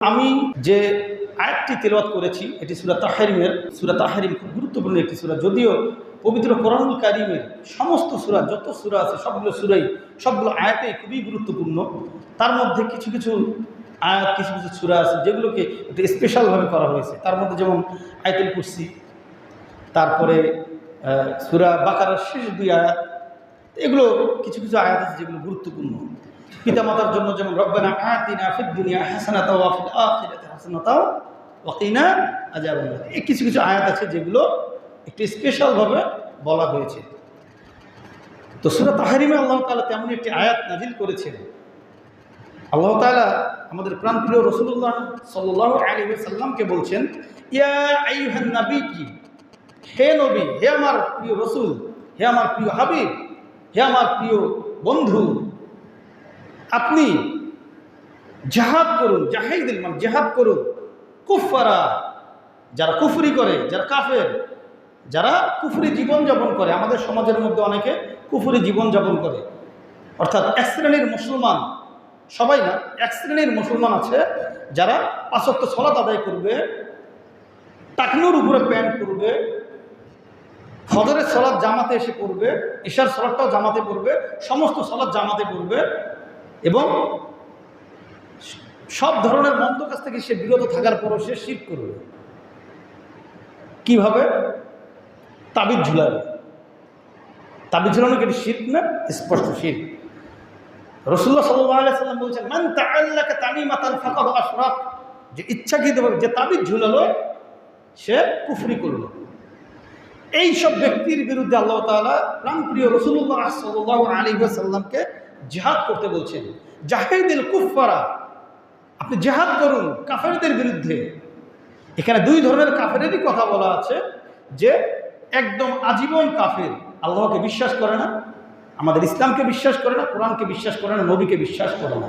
আমি যে আয়াতটি তেলাওয়াত করেছি, এটি সুরা তাহারিমের, সুরা তাহারিম খুব গুরুত্বপূর্ণ একটি সুরা। যদিও পবিত্র কোরআনুল কারিমের সমস্ত সুরা, যত সুরা আছে, সবগুলো সুরাই, সবগুলো আয়াতেই খুবই গুরুত্বপূর্ণ। তার মধ্যে কিছু কিছু আয়াত, কিছু কিছু সুরা আছে, যেগুলোকে একটু স্পেশালভাবে করা হয়েছে। তার মধ্যে যেমন আয়তুল কুরসি, তারপরে সুরা বাকারার শেষ দুই আয়াত, এগুলো কিছু কিছু আয়াত আছে যেগুলো গুরুত্বপূর্ণ। পিতামাতার জন্য যেমন রব্বানা আতিনা ফিদ দুনিয়া হাসানাতা ওয়া ফিল আখিরাতি হাসানাতা ওয়া কিনা আযাবান্নার এই কিছু কিছু আয়াত আছে যেগুলো একটু স্পেশালভাবে বলা হয়েছে। তো সূরা তাহরিমে আল্লাহ তাআলা তেমন একটি আয়াত নাজিল করেছেন। আল্লাহ তাআলা আমাদের প্রাণপ্রিয় রসুল্লাহ সাল্লাল্লাহু আলাইহি সাল্লামকে বলছেন, ইয়া আইয়ুহান নবী কি হে নবী, হে আমার প্রিয় রসুল, হে আমার প্রিয় হাবিব, হে আমার প্রিয় বন্ধু আপনি জাহাদ করুন, জাহিদুল মানে জেহাদ করুন। কুফারা যারা কুফরি করে, যারা কাফের, যারা কুফরি জীবনযাপন করে, আমাদের সমাজের মধ্যে অনেকে কুফরি জীবনযাপন করে। অর্থাৎ এক শ্রেণির মুসলমান, সবাই না, এক শ্রেণির মুসলমান আছে, যারা পাঁচক্ত সলাত আদায় করবে, টাকনুর উপরে প্যান্ট করবে ফজরের সলাদ জামাতে এসে পড়বে, ঈশার সলাদটাও জামাতে পড়বে, সমস্ত সলাদ জামাতে পড়বে এবং সব ধরনের মন্দ কাছ থেকে সে বিরত থাকার পরও সে শির করবে। কীভাবে? তাবিজ ঝুলাবে। তাবিজ ঝুলানো কি শির্ক না? স্পষ্ট শির্ক রসুল্লাহ সাল্লাম বলছেন, মান তাআল্লাকা তামিমাতান ফাকাদ আশরাক। যে ইচ্ছাকৃতভাবে যে তাবিজ ঝুলালো, সে কুফরি করল। এই সব ব্যক্তির বিরুদ্ধে আল্লাহ তাআলা প্রাণপ্রিয় রসুল্লাহ সাল্লাহ আলী সাল্লামকে জেহাদ করতে বলছেন। জাহেদিল কুফারা আপনি জেহাদ করুন কাফেরদের বিরুদ্ধে। এখানে দুই ধরনের কাফেরেরই কথা বলা আছে, যে একদম আজীবন কাফের, আল্লাহকে বিশ্বাস করে না, আমাদের ইসলামকে বিশ্বাস করে না, কোরআনকে বিশ্বাস করে না, নবীকে বিশ্বাস করে না।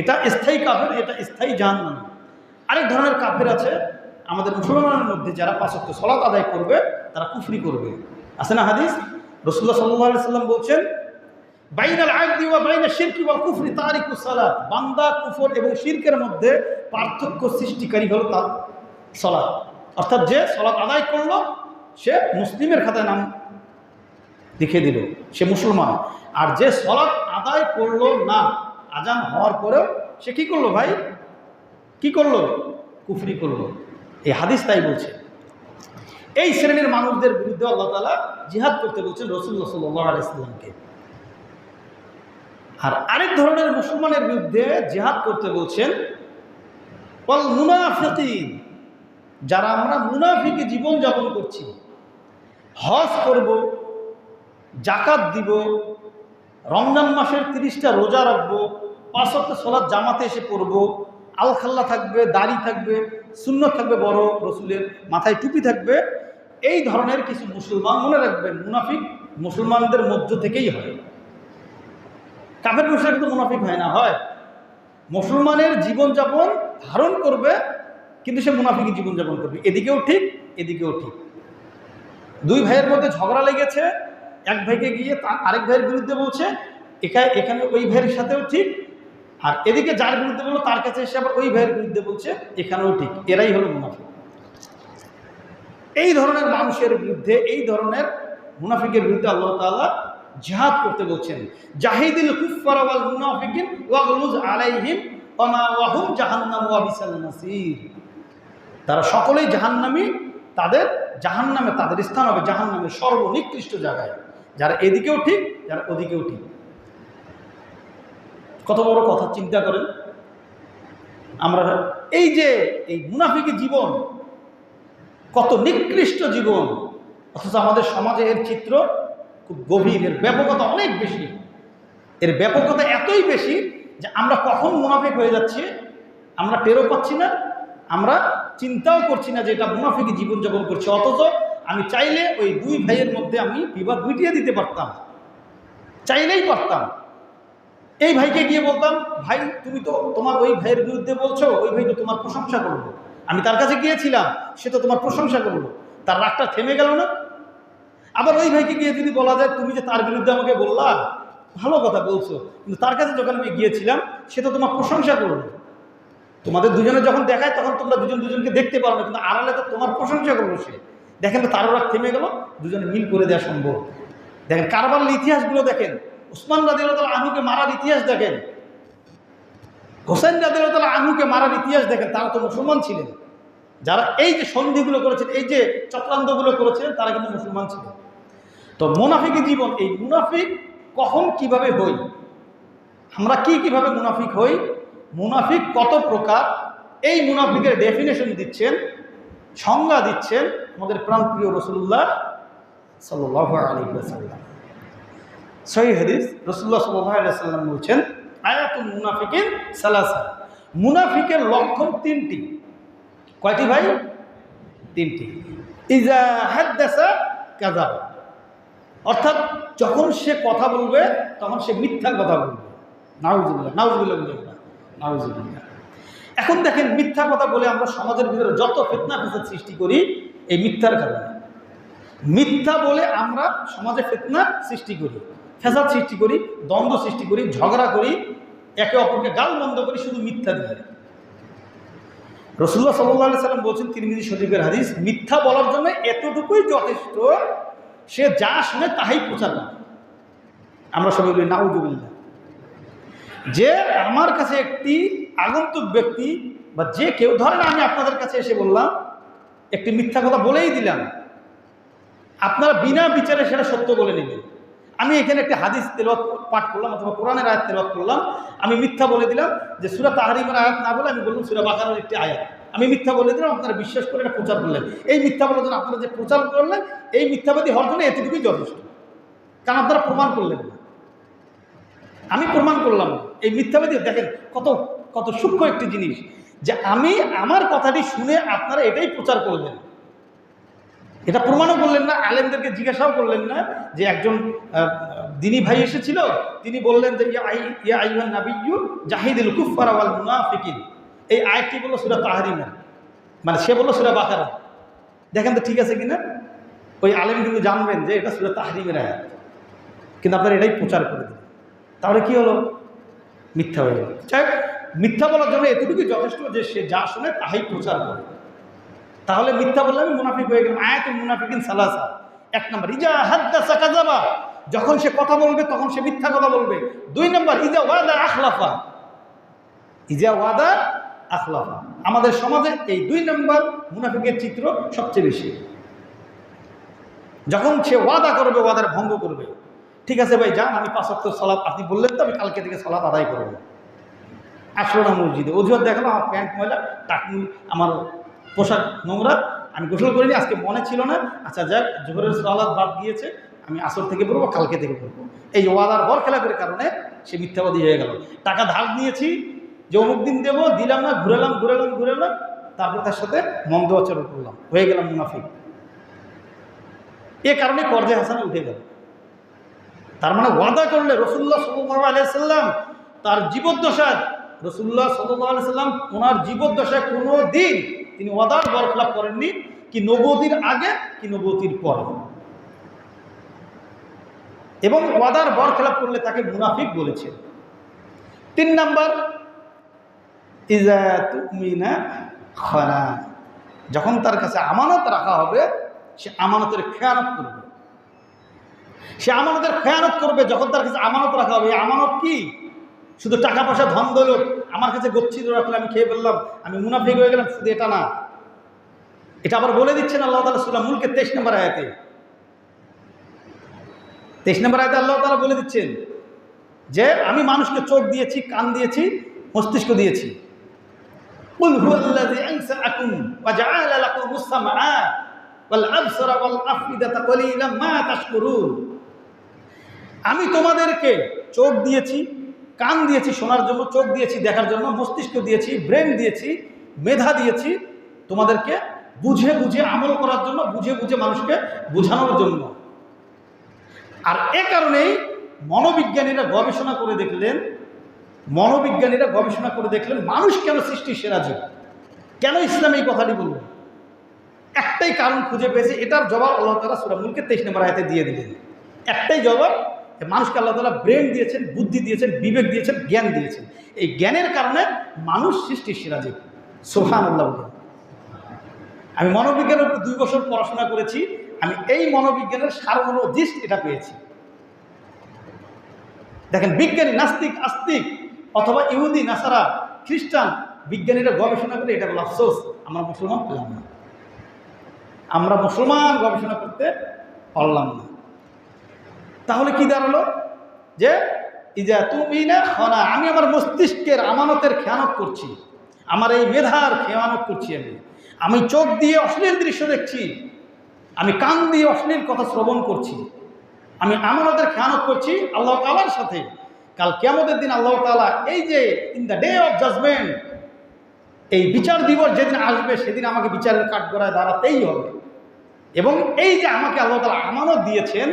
এটা স্থায়ী কাফের, এটা স্থায়ী জান নয় আরেক ধরনের কাফের আছে, আমাদের মুসলমানের মধ্যে যারা পাঁচক্য সলাত আদায় করবে, তারা কুফরি করবে। আছে না হাদিস? রসুল্লাহ সাল্লাহ সাল্লাম বলছেন বাইনাল আয়দি ওয়া বাইনা শিরকি ওয়াল কুফরি তারিকু সালাত। বান্দা কুফর এবং শিরকের মধ্যে পার্থক্য সৃষ্টিকারী হলো তার সলাৎ অর্থাৎ যে সলাৎ আদায় করল, সে মুসলিমের খাতায় নাম লিখে দিল, সে মুসলমান। আর যে সলাৎ আদায় করল না, আজান হওয়ার পরেও সে কি করল ভাই? কি করল? কুফরি করল। এই হাদিস তাই বলছে। এই শ্রেণির মানুষদের বিরুদ্ধে আল্লাহ তালা জিহাদ করতে বলছেন রসুল্লাহ সাল্লাহ আলাইসলামকে আর আরেক ধরনের মুসলমানের বিরুদ্ধে জেহাদ করতে বলছেন বল মুনাফিকিন যারা আমরা মুনাফিকে জীবনযাপন করছি, হজ করব জাকাত দিব, রমজান মাসের তিরিশটা রোজা রাখব পাঁচশত সলাদ জামাতে এসে পড়ব, আলখাল্লা থাকবে, দাড়ি থাকবে শূন্য থাকবে বড় রসুলের মাথায় টুপি থাকবে, এই ধরনের কিছু মুসলমান মনে রাখবেন, মুনাফিক মুসলমানদের মধ্য থেকেই হয়। কাফের মুশরিক তো মুনাফিক হয় না, হয়। মুসলমানের জীবনযাপন ধারণ করবে, কিন্তু সে মুনাফিকি জীবনযাপন করবে। এদিকেও ঠিক এদিকেও ঠিক। দুই ভাইয়ের মধ্যে ঝগড়া লেগেছে। এক ভাইকে গিয়ে আরেক ভাইয়ের বিরুদ্ধে বলছে, এখানে এখানে ওই ভাইয়ের সাথেও ঠিক। আর এদিকে যার বিরুদ্ধে বলল, তার কাছে এসে আবার ওই ভাইয়ের বিরুদ্ধে বলছে, এখানেও ঠিক। এরাই হলো মুনাফিক। এই ধরনের মানুষের বিরুদ্ধে, এই ধরনের মুনাফিকের বিরুদ্ধে আল্লাহ তাআলা জিহাদ করতে বলছেন। জাহিদিল কুফার ওয়াল মুনাফিকিন ওয়াগলুজ আলাইহিম ওমা ওয়াহুম জাহান্নাম ওয়া বিসাল মাসির। তারা সকলেই জাহান্নামী, তাদের জাহান্নামে তাদের স্থান হবে জাহান্নামের সর্বনিকৃষ্ট জায়গায়। যারা এদিকেও ঠিক, যারা ওদিকেও ঠিক। কত বড় কথা চিন্তা করেন। আমরা এই যে এই মুনাফিকি জীবন, কত নিকৃষ্ট জীবন, অথচ আমাদের সমাজে এর চিত্র খুব গভীর, এর ব্যাপকতা অনেক বেশি। এর ব্যাপকতা এতই বেশি যে আমরা কখন মুনাফিক হয়ে যাচ্ছি, আমরা টেরও পাচ্ছি না, আমরা চিন্তাও করছি না যে এটা মুনাফিকি জীবনযাপন করছি। অথচ আমি চাইলে ওই দুই ভাইয়ের মধ্যে আমি বিবাদ মিটিয়ে দিতে পারতাম। চাইলেই পারতাম। এই ভাইকে গিয়ে বলতাম, ভাই, তুমি তো তোমার ওই ভাইয়ের বিরুদ্ধে বলছো, ওই ভাই তো তোমার প্রশংসা করল। আমি তার কাছে গিয়েছিলাম, সে তো তোমার প্রশংসা করল। তার রাগটা থেমে গেল না। আবার ওই ভাইকে গিয়ে যদি বলা যায়, তুমি যে তার বিরুদ্ধে আমাকে বললা? ভালো কথা বলছো। কিন্তু তার কাছে যখন আমি গিয়েছিলাম, সে তো তোমার প্রশংসা করল। তোমাদের দুজনে যখন দেখায়, তখন তোমরা দুজন দুজনকে দেখতে পারো না, কিন্তু আড়ালে তো তোমার প্রশংসা করল সে। দেখেন তো তারও রাগ থেমে গেল, দুজনে মিল করে দেওয়া সম্ভব। দেখেন, কারবারের ইতিহাসগুলো দেখেন। উসমান রাদিউল্লাহ আহুকে মারার ইতিহাস দেখেন। হোসেন রাদিউল্লাহ আনুকে মারার ইতিহাস দেখেন, তারা তো মুসলমান ছিলেন। যারা এই যে সন্ধিগুলো করেছেন, এই যে চক্রান্তগুলো করেছিলেন, তারা কিন্তু মুসলমান ছিলেন। তো মুনাফিকি জীবন, এই মুনাফিক কখন কীভাবে হই? আমরা কি কীভাবে মুনাফিক হই? মুনাফিক কত প্রকার? এই মুনাফিকের ডেফিনেশন দিচ্ছেন, সংজ্ঞা দিচ্ছেন আমাদের প্রাণপ্রিয় রসুল্লাহ সাল্লাহ সাল্লাম সহি হাদিস রসুল্লাহ সাল্লাহ বলছেন আয়াতুল মুনাফিকের মুনাফিকের লক্ষণ তিনটি। কয়টি ভাই? তিনটি। ইজা হাদ্দাসা কাজাব অর্থাৎ যখন সে কথা বলবে, তখন সে মিথ্যা কথা বলবে। নাউজুবিল্লাহ নাউজুবিল্লাহ বলে না এখন দেখেন, মিথ্যা কথা বলে আমরা সমাজের ভিতরে যত ফেতনা ফেসাদ সৃষ্টি করি, এই মিথ্যার কারণে। মিথ্যা বলে আমরা সমাজে ফেতনা সৃষ্টি করি, ফেসাদ সৃষ্টি করি, দ্বন্দ্ব সৃষ্টি করি, ঝগড়া করি, একে অপরকে গাল বন্ধ করি, শুধু মিথ্যা দিয়ে। রসুল্লাহ সাল্লাহ সাল্লাম বলছেন তিরমিজি শরীফের হাদিস, মিথ্যা বলার জন্য এতটুকুই যথেষ্ট সে যা শুনে তাহাই প্রচার করে। আমরা সবাই বলি নাউজুবিল্লাহ যে আমার কাছে একটি আগন্তুক ব্যক্তি বা যে কেউ, ধরেন আমি আপনাদের কাছে এসে বললাম, একটি মিথ্যা কথা বলেই দিলাম। আপনারা বিনা বিচারে সেটা সত্য বলে নেবেন আমি এখানে একটি হাদিস তেলত পাঠ করলাম অথবা কোরআনের আয়াত তেলত করলাম। আমি মিথ্যা বলে দিলাম যে সুরা তাহারিমের আয়াত না বলে আমি বললাম সুরা বাকারের একটি আয়াত। আমি মিথ্যা বলে দিলাম, আপনারা বিশ্বাস করে এটা প্রচার করলেন। এই মিথ্যা জন্য আপনারা যে প্রচার করলেন, এই মিথ্যাবাদী হওয়ার জন্য এতটুকুই যথেষ্ট। কারণ আপনারা প্রমাণ করলেন না। আমি প্রমাণ করলাম, এই মিথ্যাবাদী, দেখেন কত কত সূক্ষ্ম একটি জিনিস, যে আমি আমার কথাটি শুনে আপনারা এটাই প্রচার করলেন। এটা প্রমাণও করলেন না, আলেমদেরকে জিজ্ঞাসাও করলেন না, যে একজন দিনী ভাই এসেছিল, তিনি বললেন যে, ইয়া আই, ইয়া আইহান নাবিয়্যু জাহিদুল কুফার ওয়াল মুনাফিকিন। এই আয়াতটি বলল? সুরা তাহারিমা মানে সে বলল সুরা বাকারা। দেখেন তো ঠিক আছে কিনা? ওই আলেম কিন্তু জানবেন যে এটা সুরা তাহারিমের আয়াত। কিন্তু আপনারা এটাই প্রচার করে দিন তাহলে কি হলো? মিথ্যা হয়ে গেল। যাই মিথ্যা বলার জন্য এতটুকুই যথেষ্ট যে সে যা শুনে তাহাই প্রচার করে। তাহলে মিথ্যা বললে আমি মুনাফিক হয়ে গেলাম। আয়াতুল মুনাফিকিন সালাসা। এক নম্বর, ইজা হাদ্দাসা কাযাবা। যখন সে কথা বলবে, তখন সে মিথ্যা কথা বলবে। দুই নম্বর, ইজা ওয়াদা আখলাফা। ইজা ওয়াদা আখলাফা। আমাদের সমাজে এই দুই নম্বর মুনাফিকের চিত্র সবচেয়ে বেশি। যখন সে ওয়াদা করবে, ওয়াদার ভঙ্গ করবে, ঠিক আছে ভাই, যান, আমি পাঁচ অক্টর সালাদ আপনি বললেন তো, আমি কালকে থেকে সালাদ আদায় করব। আসলো না মসজিদে, অজুহাত দেখাল আমার প্যান্ট ময়লা টাকনি আমার পোশাক নোংরা, আমি গোসল করিনি, আজকে মনে ছিল না। আচ্ছা যাক, জোহরের সালাদ বাদ গিয়েছে আমি আসর থেকে পড়ব, কালকে থেকে পড়ব। এই ওয়াদার বর খেলাপের কারণে সে মিথ্যাবাদী হয়ে গেল। টাকা ধার নিয়েছি যে অমুক দিন দেবো, দিলাম না, ঘুরেলাম ঘুরেলাম ঘুরেলাম, তারপর তার সাথে মন্দ আচরণ করলাম। হয়ে গেলাম মুনাফিক। এ কারণে কর্জে হাসানে উঠে গেল। তার মানে ওয়াদা করলে রসুল্লাহ সাল্লাহ আলাইসাল্লাম তার জীবদ্দশায়, রসুল্লাহ সাল্লাহ আলাইসাল্লাম ওনার জীবদ্দশায় কোনো দিন তিনি ওয়াদার বরখলাপ করেননি, কি নবতির আগে, কি নবতির পরে। এবং ওয়াদার বরখলাপ করলে তাকে মুনাফিক বলেছে। তিন নাম্বার ইজা খরা। যখন তার কাছে আমানত রাখা হবে, সে আমানতের খেয়ানত করবে। সে আমানতের খেয়ানত করবে, যখন তার কাছে আমানত রাখা হবে। আমানত কি? শুধু টাকা পয়সা, ধন দৌলত। আমার কাছে গচ্ছিত রাখলে আমি খেয়ে ফেললাম, আমি মুনাফিক হয়ে গেলাম, শুধু এটা না। এটা আবার বলে দিচ্ছেন আল্লাহ তালা সুরা মুলকে তেইশ নম্বর আয়াতে। তেইশ নম্বর আয়তে আল্লাহ তালা বলে দিচ্ছেন যে, আমি মানুষকে চোখ দিয়েছি, কান দিয়েছি, মস্তিষ্ক দিয়েছি। قل هو الذي أنشأكم وجعل لكم السمع والأبصر والأفئدة قليلا ما تشكرون আমি তোমাদেরকে চোখ দিয়েছি কান দিয়েছি শোনার জন্য চোখ দিয়েছি দেখার জন্য মস্তিষ্ক দিয়েছি ব্রেন দিয়েছি মেধা দিয়েছি তোমাদেরকে বুঝে বুঝে আমল করার জন্য বুঝে বুঝে মানুষকে বোঝানোর জন্য আর এ কারণেই মনোবিজ্ঞানীরা গবেষণা করে দেখলেন মনোবিজ্ঞানীরা গবেষণা করে দেখলেন, মানুষ কেন সৃষ্টির সেরা জীব? কেন ইসলাম এই কথাটি বলল? একটাই কারণ খুঁজে পেয়েছে, এটার জবাব আল্লাহ তালা সুরা মুলকে তেইশ নম্বর আয়তে দিয়ে দিলেন। একটাই জবাব মানুষকে আল্লাহ তালা ব্রেন দিয়েছেন, বুদ্ধি দিয়েছেন, বিবেক দিয়েছেন, জ্ঞান দিয়েছেন। এই জ্ঞানের কারণে মানুষ সৃষ্টির সিরাজি সোহান আল্লাহ আমি মনোবিজ্ঞানের উপর দুই বছর পড়াশোনা করেছি, আমি এই মনোবিজ্ঞানের সার্বদিষ্ট এটা পেয়েছি। দেখেন, বিজ্ঞানী, নাস্তিক, আস্তিক অথবা ইহুদি, নাসারা, খ্রিস্টান, বিজ্ঞানীরা গবেষণা করে এটা আফসোস আমরা মুসলমান পেলাম না। আমরা মুসলমান গবেষণা করতে পারলাম না। তাহলে কি দাঁড়াল? যে, ইজা তুমি না হনা আমি আমার মস্তিষ্কের আমানতের খেয়ানত করছি। আমার এই মেধার খেয়ানত করছি আমি। আমি চোখ দিয়ে অশ্লীল দৃশ্য দেখছি। আমি কান দিয়ে অশ্লীল কথা শ্রবণ করছি। আমি আমানতের খেয়ানত করছি আল্লাহ তালার সাথে। কাল কেমতের দিন আল্লাহ তালা এই যে in the day of judgement এই বিচার দিবস যেদিন আসবে, সেদিন আমাকে বিচারের কাঠগড়ায় দাঁড়াতেই হবে। এবং এই যে আমাকে আল্লাহ তালা আমানত দিয়েছেন,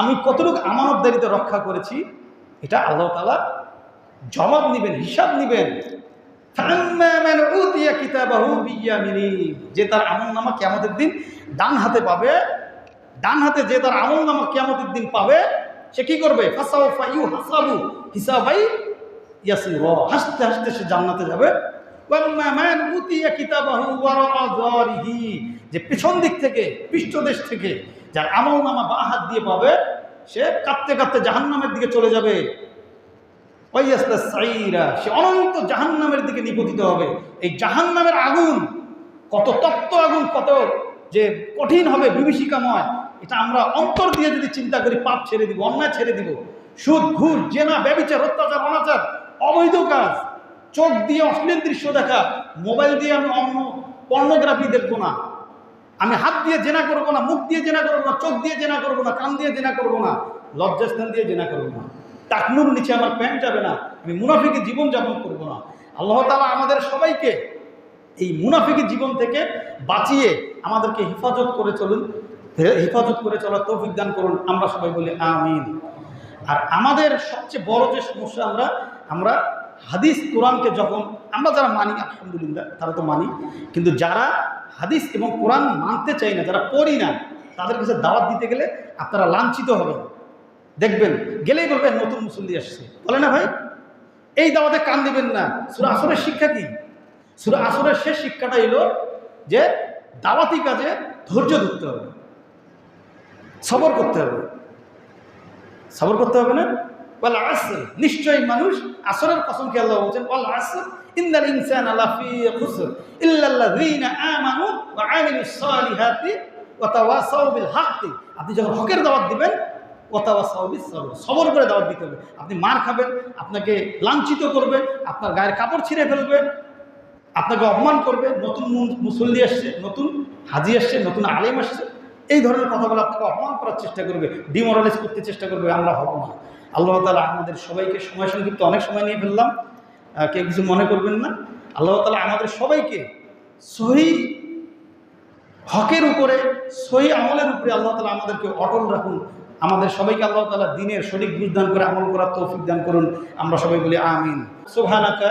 আমি কতটুকু আমানত আমানতদারিতে রক্ষা করেছি, এটা আল্লাহ তালা জবাব নেবেন, হিসাব নেবেন। যে তার আমল নামা কেমতের দিন ডান হাতে পাবে, ডান হাতে যে তার আমল নামা কেমতের দিন পাবে সে কি করবে? হাসাবু হিসাবাই ইয়াসির। হাসতে হাসতে সে জান্নাতে যাবে। যে পিছন দিক থেকে, পৃষ্ঠদেশ থেকে যার আমল নামা বা হাত দিয়ে পাবে, সে কাঁদতে কাঁদতে জাহান্নামের দিকে চলে যাবে। সাইরা সে অনন্ত জাহান্নামের দিকে নিপতিত হবে। এই জাহান্নামের আগুন কত তপ্ত আগুন, কত যে কঠিন হবে বিভীষিকাময়, এটা আমরা অন্তর দিয়ে যদি চিন্তা করি, পাপ ছেড়ে দিব, অন্যায় ছেড়ে দিব, সুদ, ঘুষ, জেনা, ব্যবিচার, অত্যাচার, অনাচার, অবৈধ কাজ, চোখ দিয়ে অশ্লীল দৃশ্য দেখা, মোবাইল দিয়ে আমি অন্য পর্নোগ্রাফি দেখব না, আমি হাত দিয়ে জেনা করব না, মুখ দিয়ে জেনা করব না, চোখ দিয়ে জেনা করব না, কান দিয়ে জেনা করব না, লজ্জাস্থান দিয়ে জেনা করব না টাকনুর নিচে আমার প্যান্ট যাবে না, আমি মুনাফিকে জীবন যাপন করব না, আল্লাহ তালা আমাদের সবাইকে এই মুনাফিকি জীবন থেকে বাঁচিয়ে আমাদেরকে হেফাজত করে চলুন হেফাজত করে চলার তৌফিক দান করুন। আমরা সবাই বলি আমিন। আর আমাদের সবচেয়ে বড় যে সমস্যা আমরা আমরা হাদিস কোরআনকে যখন, আমরা যারা মানি, আলহামদুলিল্লাহ, তারা তো মানি, কিন্তু যারা হাদিস এবং কোরআন মানতে চাই না, যারা পড়ি না, তাদের কাছে দাওয়াত দিতে গেলে আপনারা লাঞ্ছিত হবেন। দেখবেন, গেলেই বলবেন, নতুন মুসল্লি আসছে। বলে না ভাই? এই দাওয়াতে কান দেবেন না। সুরা আসরের শিক্ষা কি? সুরা আসরের শেষ শিক্ষাটা এলো যে দাওয়াতি কাজে ধৈর্য ধরতে হবে। সবর করতে হবে। সবর করতে হবে না? বল আসর। নিশ্চয়ই মানুষ আসরের কসমকে আল্লাহ বলছেন? বল আসর। ইন্দাল ইনসান আলাফি খুসর। ইল্লাল্লাযীনা আমানু ওয়া আমিলুস সালিহাতি ওয়া তাওয়াসাউ বিল আপনি যখন হকের দাওয়াত দিবেন সবর করে দাওয়াত দিতে হবে। আপনি মার খাবেন, আপনাকে লাঞ্ছিত করবে, আপনার গায়ের কাপড় ছিঁড়ে ফেলবে আপনাকে অপমান করবে, নতুন মুসল্লি আসছে, নতুন হাজি আসছে, নতুন আলেম আসছে। এই ধরনের কথাগুলো আপনাকে অপমান করার চেষ্টা করবে, ডিমোরালাইজ করতে চেষ্টা করবে, আমরা হব না। আল্লাহ তালা আমাদের সবাইকে সময় সংক্ষিপ্ত অনেক সময় নিয়ে ফেললাম। কেউ কিছু মনে করবেন না। আল্লাহ তালা আমাদের সবাইকে সহি হকের উপরে, সহি আমলের উপরে আল্লাহ তালা আমাদেরকে অটল রাখুন। আমাদের সবাইকে আল্লাহ তালা দিনের সঠিক বুঝদান করে আমল করার তৌফিক দান করুন। আমরা সবাই বলি আমিন। সুবহানাকা